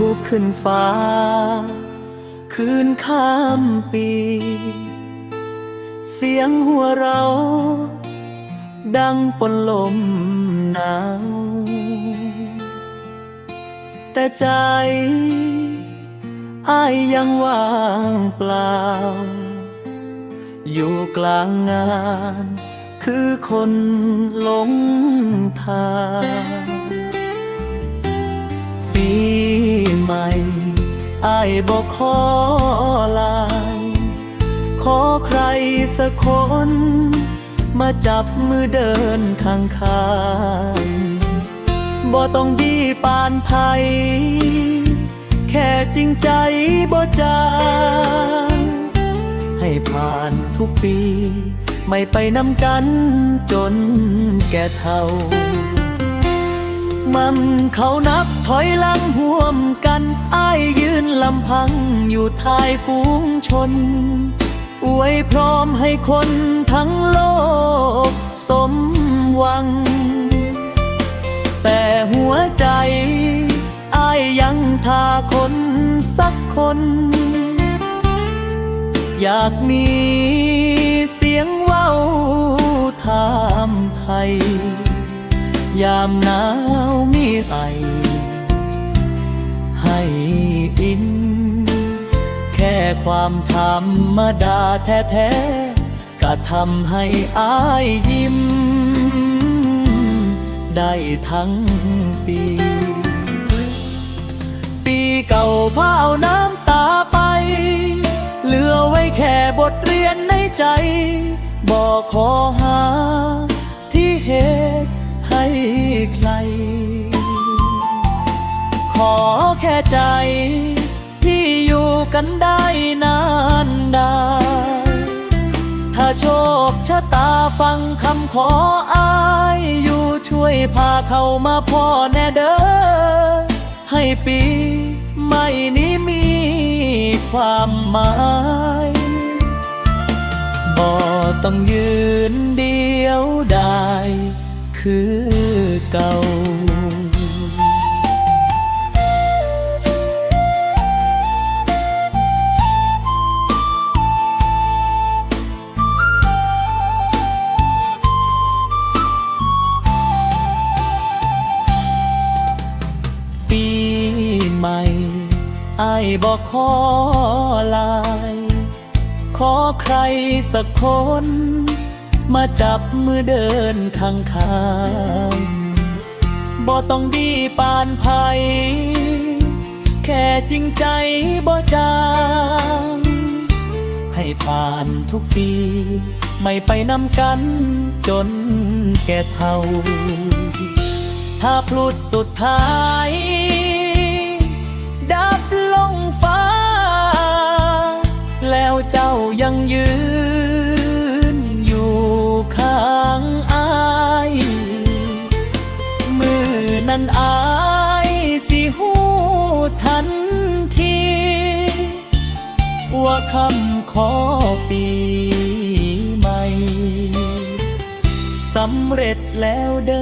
ลุกขึ้นฟ้า คืนข้ามปี เสียงหัวเรา ดังปนลมหนาว แต่ใจอายยังว่างเปล่า อยู่กลางงาน คือคนหลงทาง ปีใหม่อ้ายบอกขอลาย ขอใครสักคน มาจับมือเดินข้างข้างๆบ่ต้องดีปานไผแค่จริงใจบ่จางให้ผ่านทุกปี ไม่ไปนำกันจนแก่เท่า มันเขานับถอยหลังห่วมกันอ้ายยืนลำพังอยู่ท้ายฝูงชน อวยพร้อมให้คนทั้งโลก สมหวัง แต่หัวใจอ้ายยังทาคนสักคน อยากมีเสียงเว้าถามไทย ยามหนาว ไอ ให้อิน แค่ความธรรมดาแท้ๆก็ทำให้อายยิ้ม ได้ทั้งปี ปีเก่าพาเอาน้ำตาไป เหลือไว้แค่บทเรียนในใจ บอกขอหา อแค่ใจ ที่อยู่กันได้นานได้ถ้าโชคชะตาฟังคำขออายอยู่ช่วยพาเขามาพ่อแน่เด้อให้ปีใหม่นี้มีความหมายบ่ต้องยืนเดียวได้คือเก่า อายบอกขอลาย ขอใครสักคน มาจับมือเดินข้างข้างบ่ต้องดีปานภัย แค่จริงใจบ่จางให้ผ่านทุกปี ไม่ไปนำกันจนแก่เท่า ถ้าพลุดสุดท้าย เจ้ายังยืน อยู่ข้างอายมือนั้นอายสิหูทันที ว่าคำขอปีใหม่สำเร็จแล้วเด้ออีนิด